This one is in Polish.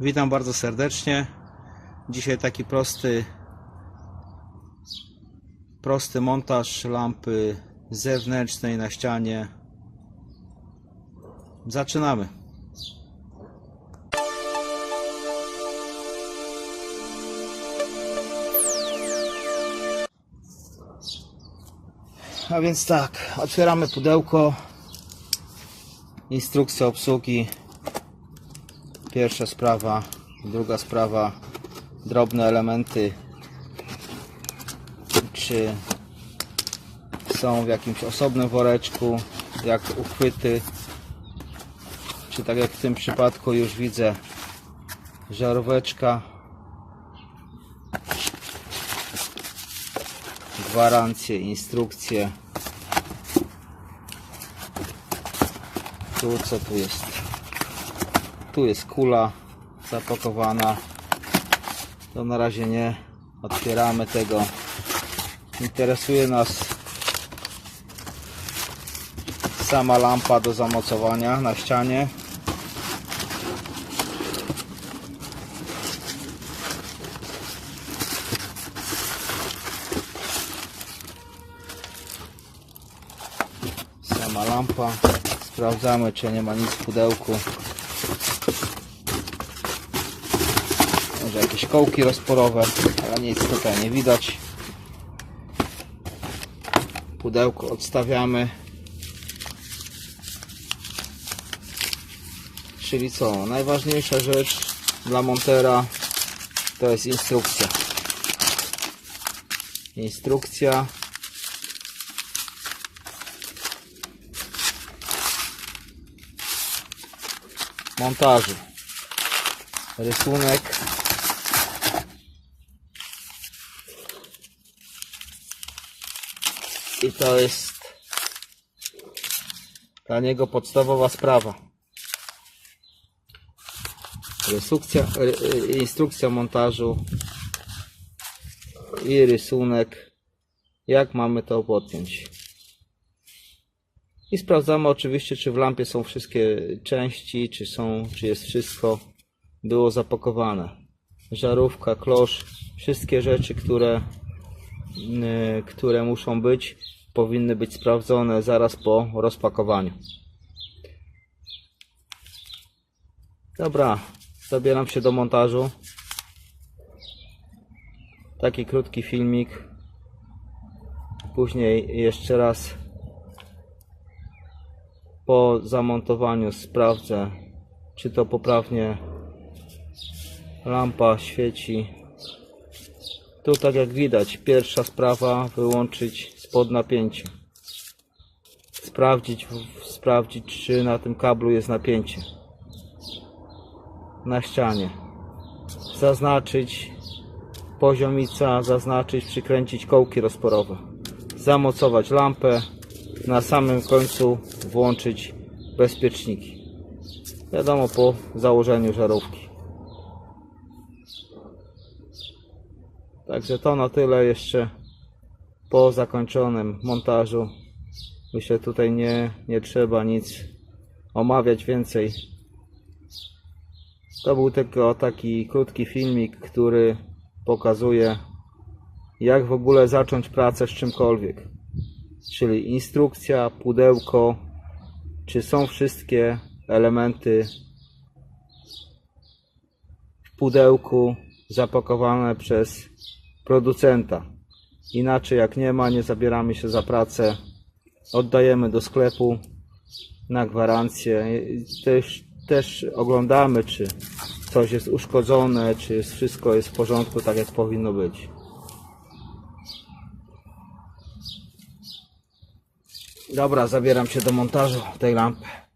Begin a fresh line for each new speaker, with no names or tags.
Witam bardzo serdecznie. Dzisiaj taki prosty prosty montaż lampy zewnętrznej na ścianie. Zaczynamy. A więc tak, otwieramy pudełko. Instrukcja obsługi. Pierwsza sprawa, druga sprawa, drobne elementy, czy są w jakimś osobnym woreczku, jak uchwyty, czy tak jak w tym przypadku już widzę, żaróweczka, gwarancje, instrukcje. Tu co tu jest? Tu jest kula zapakowana. To na razie nie otwieramy tego. Interesuje nas sama lampa do zamocowania na ścianie. Sama lampa. Sprawdzamy, czy nie ma nic w pudełku. Może jakieś kołki rozporowe, ale nic tutaj nie widać. Pudełko odstawiamy. Czyli co? Najważniejsza rzecz dla montera to jest instrukcja. Instrukcja. Montażu. Rysunek. I to jest dla niego podstawowa sprawa. Y, instrukcja montażu i rysunek, jak mamy to podpiąć. I sprawdzamy oczywiście, czy w lampie są wszystkie części, czy są, czy jest wszystko było zapakowane. Żarówka, klosz, wszystkie rzeczy, które które muszą być, powinny być sprawdzone zaraz po rozpakowaniu. Dobra, zabieram się do montażu. Taki krótki filmik. Później jeszcze raz po zamontowaniu sprawdzę, czy to poprawnie lampa świeci tu tak jak widać, pierwsza sprawa wyłączyć spod napięcia. Sprawdzić, sprawdzić czy na tym kablu jest napięcie. Na ścianie. Zaznaczyć poziomica, zaznaczyć, przykręcić kołki rozporowe. Zamocować lampę. Na samym końcu włączyć bezpieczniki. Wiadomo po założeniu żarówki. Także to na tyle jeszcze po zakończonym montażu. Myślę tutaj nie, nie trzeba nic omawiać więcej. To był tylko taki krótki filmik, który pokazuje jak w ogóle zacząć pracę z czymkolwiek. Czyli instrukcja, pudełko, czy są wszystkie elementy w pudełku zapakowane przez producenta. Inaczej jak nie ma, nie zabieramy się za pracę. Oddajemy do sklepu na gwarancję. Też, też oglądamy, czy coś jest uszkodzone, czy jest, wszystko jest w porządku, tak jak powinno być. Dobra, zabieram się do montażu tej lampy.